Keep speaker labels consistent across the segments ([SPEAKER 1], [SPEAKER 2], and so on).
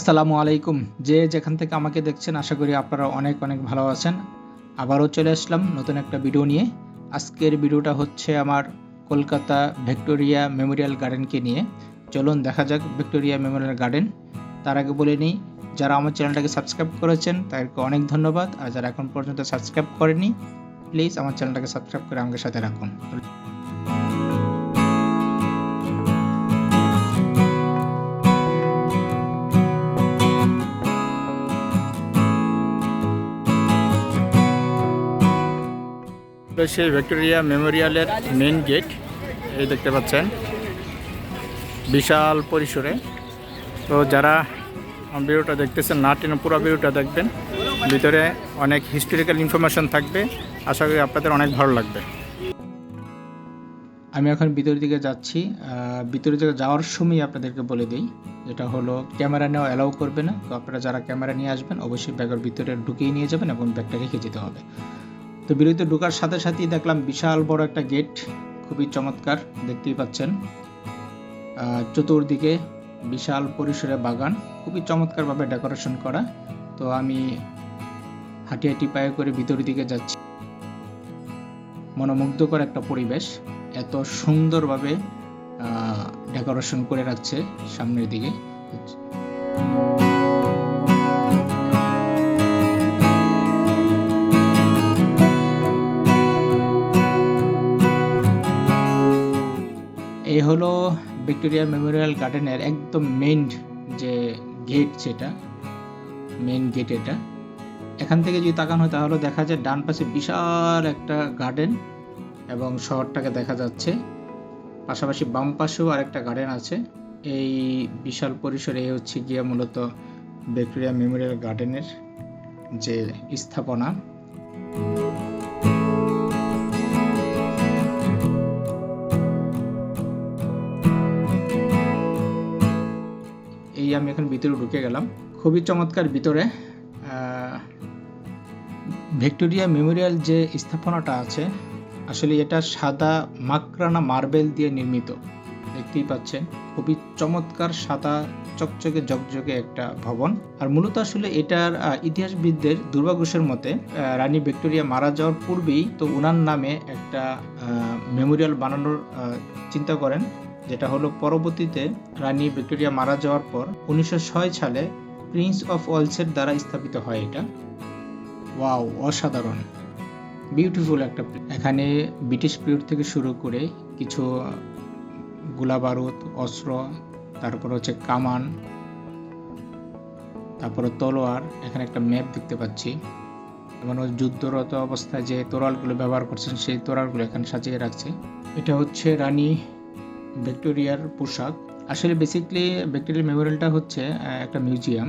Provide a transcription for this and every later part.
[SPEAKER 1] আসসালামু আলাইকুম। যে যেখান থেকে আমাকে দেখছেন, আশা করি আপনারা অনেক অনেক ভালো আছেন। আবারও চলে আসলাম নতুন একটা ভিডিও নিয়ে। আজকের ভিডিওটা হচ্ছে আমার কলকাতা ভিক্টোরিয়া মেমোরিয়াল গার্ডেনকে নিয়ে। চলুন দেখা যাক ভিক্টোরিয়া মেমোরিয়াল গার্ডেন। তার আগে বলে নিই, যারা আমার চ্যানেলটাকে সাবস্ক্রাইব করেছেন, তাদেরকে অনেক ধন্যবাদ। আর যারা এখন পর্যন্ত সাবস্ক্রাইব করেনি প্লিজ আমার চ্যানেলটাকে সাবস্ক্রাইব করে আমাকে সাথে রাখুন।
[SPEAKER 2] এটা সেই ভিক্টোরিয়া মেমোরিয়ালের মেন গেট, এই দেখতে পাচ্ছেন। বিশাল পরিসরে। তো যারা ভিডিওটা দেখতেছেন, না টেনে পুরো ভিডিওটা দেখবেন, ভিতরে অনেক হিস্টোরিক্যাল ইনফরমেশন থাকবে। আশা করি আপনাদের অনেক ভালো লাগবে।
[SPEAKER 1] আমি এখন ভিতরের দিকে যাচ্ছি। ভিতরের দিকে যাওয়ার সময় আপনাদেরকে বলে দিই, যেটা হলো, ক্যামেরা নেওয়া অ্যালাউ করবে না। তো আপনারা যারা ক্যামেরা নিয়ে আসবেন, অবশ্যই ব্যাগের ভিতরে ঢুকিয়ে নিয়ে যাবেন এবং ব্যাগটা রেখে যেতে হবে। তো বিরতিতে ঢোকার সাথে সাথেই দেখলাম বিশাল বড় একটা গেট। খুবই চমৎকার, দেখতেই পাচ্ছেন। চতুর্দিকে বিশাল পরিসরে বাগান, খুবই চমৎকারভাবে ডেকোরেশন করা। তো আমি হাঁটি হাঁটি পায়ে করে ভিতরের দিকে যাচ্ছি। মনোমুগ্ধকর একটা পরিবেশ, এত সুন্দরভাবে ডেকোরেশন করে রাখছে সামনের দিকে। এই হলো ভিক্টোরিয়া মেমোরিয়াল গার্ডেনের একদম মেইন যে গেট যেটা মেইন গেট এটা। এখান থেকে যদি তাকানো হয়, তাহলে দেখা যায় ডান পাশে বিশাল একটা গার্ডেন এবং শহরটাকে দেখা যাচ্ছে। পাশাপাশি বাম পাশেও আরেকটা গার্ডেন আছে। এই বিশাল পরিসরে হচ্ছে গিয়ে মূলত ভিক্টোরিয়া মেমোরিয়াল গার্ডেনের যে স্থাপনা। এখন ভিতরে ঢুকে গেলাম। খুবই চমৎকার ভিতরে ভিক্টোরিয়া মেমোরিয়াল যে স্থাপনাটা আছে, আসলে এটা সাদা মাকরানা মার্বেল দিয়ে নির্মিত। দেখতেই পাচ্ছেন, খুবই চমৎকার সাদা চকচকে জকজকে একটা ভবন। আর মূলত আসলে এটার ইতিহাসবিদদের দুর্ভাগ্যের মতে রানী ভিক্টোরিয়া মারা যাওয়ার পূর্বেই তো উনার নামে একটা মেমোরিয়াল বানানোর চিন্তা করেন। যেটা হলো পরবর্তীতে রানী ভিক্টোরিয়া মারা যাওয়ার পর উনিশশো ছয় সালে প্রিন্স অফ ওয়েলসের দ্বারা স্থাপিত হয় এটা। ওয়াও, অসাধারণ। বিউটিফুল একটা এখানে ব্রিটিশ পিরিয়ড থেকে শুরু করে কিছু গোলা বারুদ অস্ত্র, তারপর হচ্ছে কামান, তারপরে তলোয়ার, এখানে একটা ম্যাপ দেখতে পাচ্ছি। এবং যুদ্ধরত অবস্থায় যে তোরালগুলো ব্যবহার করছেন, সেই তোরালগুলো এখানে সাজিয়ে রাখছে। এটা হচ্ছে রানী ভিক্টোরিয়ার পোশাক। আসলে বেসিকলি ভিক্টোরিয়া মেমোরিয়ালটা হচ্ছে একটা মিউজিয়াম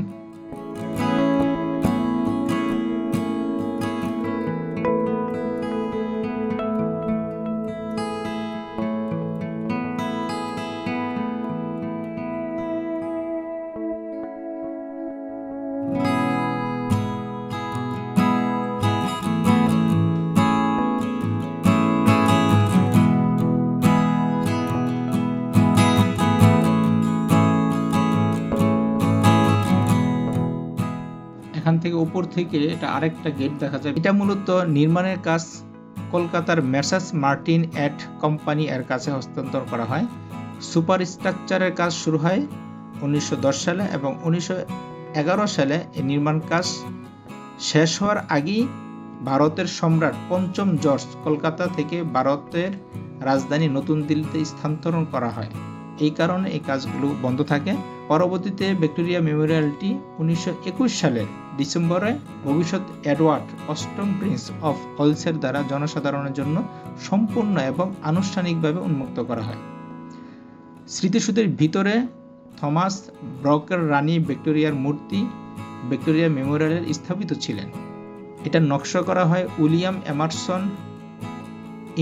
[SPEAKER 1] উপর থেকে এটা আরেকটা গেট দেখা যায়। এটা মূলত নির্মাণের কাজ কলকাতার মেসাস মার্টিন অ্যাট কোম্পানি এর কাছে হস্তান্তর করা হয়। সুপার স্ট্রাকচারের কাজ শুরু হয় উনিশশো দশ সালে এবং উনিশশো এগারো সালে এই নির্মাণ কাজ শেষ হওয়ার আগেই ভারতের সম্রাট পঞ্চম জর্জ কলকাতা থেকে ভারতের রাজধানী নতুন দিল্লিতে স্থানান্তরণ করা হয়। এই কারণে এই কাজগুলো বন্ধ থাকে। পরবর্তীতে ভিক্টোরিয়া মেমোরিয়ালটি উনিশশো সালের ডিসেম্বরে ভবিষ্যৎ এডওয়ার্ড, অষ্টম প্রিন্স অফ হলসের দ্বারা জনসাধারণের জন্য সম্পূর্ণ এবং আনুষ্ঠানিকভাবে উন্মুক্ত করা হয়। স্মৃতিসূদের ভিতরে থমাস ব্রকের রানী ভিক্টোরিয়ার মূর্তি ভিক্টোরিয়া মেমোরিয়ালের স্থাপিত ছিলেন। এটা নকশা করা হয় উইলিয়াম এমারসন,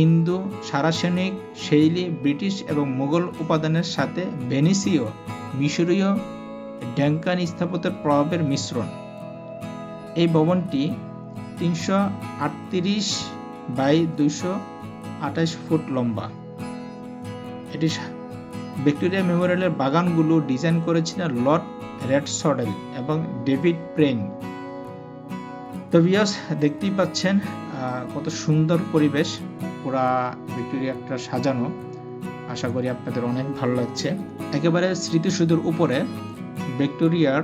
[SPEAKER 1] ইন্দো সারাসেনিক শৈলী ব্রিটিশ এবং মুঘল উপাদানের সাথে ভেনিসীয় মিশরীয় ড্যাঙ্কান স্থাপত্যের প্রভাবের মিশ্রণ। এই ভবনটি তিনশো আটত্রিশ বাই দুইশো আঠাশ ফুট লম্বা। এটি ভিক্টোরিয়া মেমোরিয়ালের বাগানগুলো ডিজাইন করেছিলেন লর্ড রেড সডেল এবং ডেভিড প্রেন তো বিয়াস দেখতেই পাচ্ছেন কত সুন্দর পরিবেশ পুরা ভিক্টোরিয়াটা সাজানো। আশা করি আপনাদের অনেক ভালো লাগছে। একেবারে স্মৃতিসুদূর উপরে ভিক্টোরিয়ার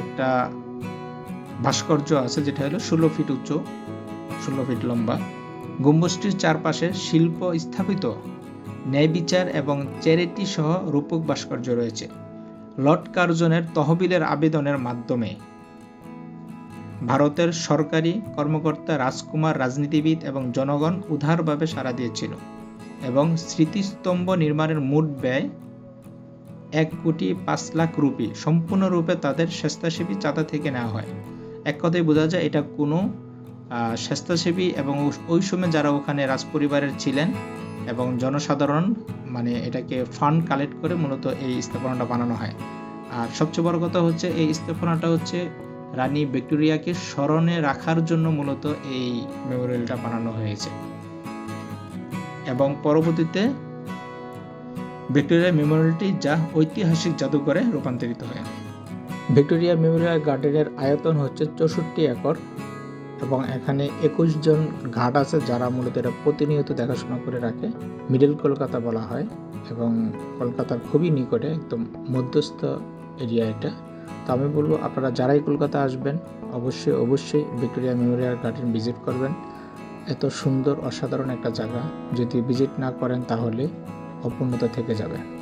[SPEAKER 1] একটা ভাস্কর্য আছে, যেটা হলো ষোলো ফিট উচ্চ, ষোলো ফিট লম্বা। গম্বুজটির চারপাশে শিল্প স্থাপিত, ন্যায় বিচার এবং চ্যারিটি সহ রূপক ভাস্কর্য রয়েছে। লর্ড কার্জনের তহবিলের আবেদনের মাধ্যমে। ভারতের সরকারি কর্মকর্তা রাজকুমার, রাজনীতিবিদ এবং জনগণ উদারভাবে সাড়া দিয়েছিল এবং স্মৃতিস্তম্ভ নির্মাণের মোট ব্যয় এক কোটি পাঁচ লাখ রুপি। সম্পূর্ণরূপে তাদের স্বেচ্ছাসেবী চাঁদা থেকে নেওয়া হয়। এক কথায় বোঝা যায় এটা কোনো স্বেচ্ছাসেবী এবং ওই সময় যারা ওখানে রাজপরিবারের ছিলেন এবং জনসাধারণ মানে এটাকে ফান্ড কালেক্ট করে মূলত এই স্থাপনাটা বানানো হয়। আর সবচেয়ে বড় কথা হচ্ছে এই স্থাপনাটা হচ্ছে রানী ভিক্টোরিয়াকে স্মরণে রাখার জন্য মূলত এই মেমোরিয়ালটা বানানো হয়েছে। এবং পরবর্তীতে ভিক্টোরিয়া মেমোরিয়ালটি যা ঐতিহাসিক জাদুঘরে রূপান্তরিত হয়। ভিক্টোরিয়া মেমোরিয়াল গার্ডেনের আয়তন হচ্ছে চৌষট্টি একর এবং এখানে একুশ জন ঘাট আছে যারা মূলত এটা প্রতিনিয়ত দেখাশোনা করে রাখে। মিডল কলকাতা বলা হয় এবং কলকাতার খুবই নিকটে একদম মধ্যস্থ এরিয়া এটা। তো আমি বলব আপনারা যারাই কলকাতা আসবেন, অবশ্যই অবশ্যই ভিক্টোরিয়া মেমোরিয়াল গার্ডেন ভিজিট করবেন। এত সুন্দর, অসাধারণ একটা জায়গা। যদি ভিজিট না করেন তাহলে অপূর্ণতা থেকে যাবে।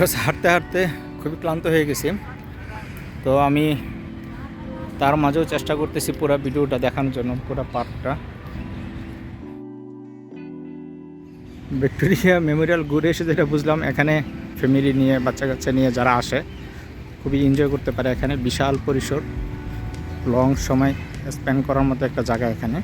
[SPEAKER 2] বিকজ হাঁটতে হাঁটতে খুবই ক্লান্ত হয়ে গেছি। তো আমি তার মাঝেও চেষ্টা করতেছি পুরো ভিডিওটা দেখানোর জন্য, পুরো পার্কটা ভিক্টোরিয়া মেমোরিয়াল ঘুরে এসে যেটা বুঝলাম, এখানে ফ্যামিলি নিয়ে বাচ্চা কাচ্চা নিয়ে যারা আসে, খুবই এনজয় করতে পারে এখানে। বিশাল পরিসর লং সময় স্পেন্ড করার মতো একটা জায়গা এখানে।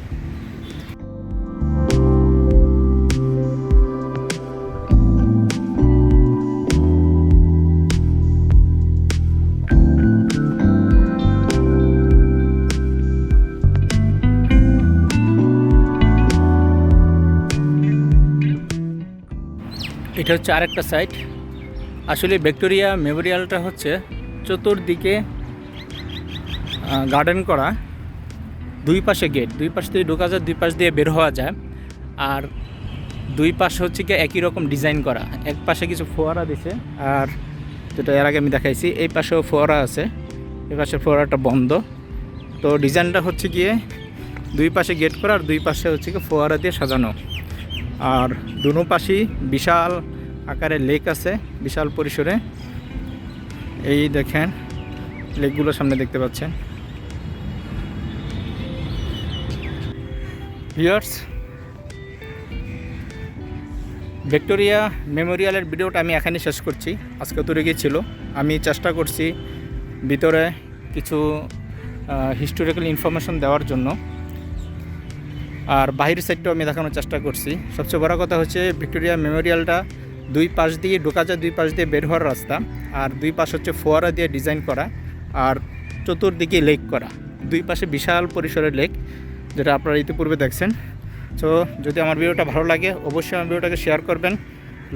[SPEAKER 2] এটা হচ্ছে আরেকটা সাইট আসলে ভিক্টোরিয়া মেমোরিয়ালটা হচ্ছে চতুর্দিকে গার্ডেন করা। দুই পাশে গেট দুই পাশ দিয়ে ঢোকা যায়, দুই পাশ দিয়ে বের হওয়া যায়। আর দুই পাশে হচ্ছে কি একই রকম ডিজাইন করা। এক পাশে কিছু ফোয়ারা দিছে, আর যেটা এর আগে আমি দেখাইছি, এই পাশেও ফোয়ারা আছে। এই পাশে ফোয়ারাটা বন্ধ। তো ডিজাইনটা হচ্ছে গিয়ে দুই পাশে গেট করা, আর দুই পাশে হচ্ছে কি ফোয়ারা দিয়ে সাজানো। আর দুনো পাশেই বিশাল আকারে লেক আছে, বিশাল পরিসরে। এই দেখেন লেকগুলো সামনে দেখতে পাচ্ছেন। ভিউয়ার্স ভিক্টোরিয়া মেমোরিয়ালের ভিডিওটা আমি এখানে শেষ করছি। আজকে তো ছিল। আমি চেষ্টা করছি ভিতরে কিছু হিস্টোরিক্যাল ইনফরমেশন দেওয়ার জন্য। আর বাহির সাইডটাও আমি দেখানোর চেষ্টা করছি। সবচেয়ে বড় কথা হচ্ছে ভিক্টোরিয়া মেমোরিয়ালটা দুই পাশ দিয়ে, ঢোকা যায় দুই পাশ দিয়ে বের হওয়ার রাস্তা আর দুই পাশ হচ্ছে ফোয়ারা দিয়ে ডিজাইন করা আর চতুর্দিকে লেক করা। দুই পাশে বিশাল পরিসরের লেক যেটা আপনারা ইতিপূর্বে দেখছেন। তো যদি আমার ভিডিওটা ভালো লাগে, অবশ্যই আমার ভিডিওটাকে শেয়ার করবেন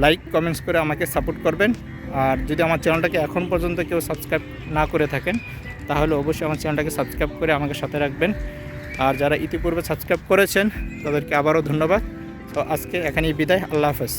[SPEAKER 2] লাইক কমেন্টস করে আমাকে সাপোর্ট করবেন। আর যদি আমার চ্যানেলটাকে এখন পর্যন্ত কেউ সাবস্ক্রাইব না করে থাকেন, তাহলে অবশ্যই আমার চ্যানেলটাকে সাবস্ক্রাইব করে আমাকে সাথে রাখবেন। আর যারা ইতিপূর্বে সাবস্ক্রাইব করেছেন তাদেরকে আবারও ধন্যবাদ। তো আজকে এখানেই বিদায়। আল্লাহ হাফেজ।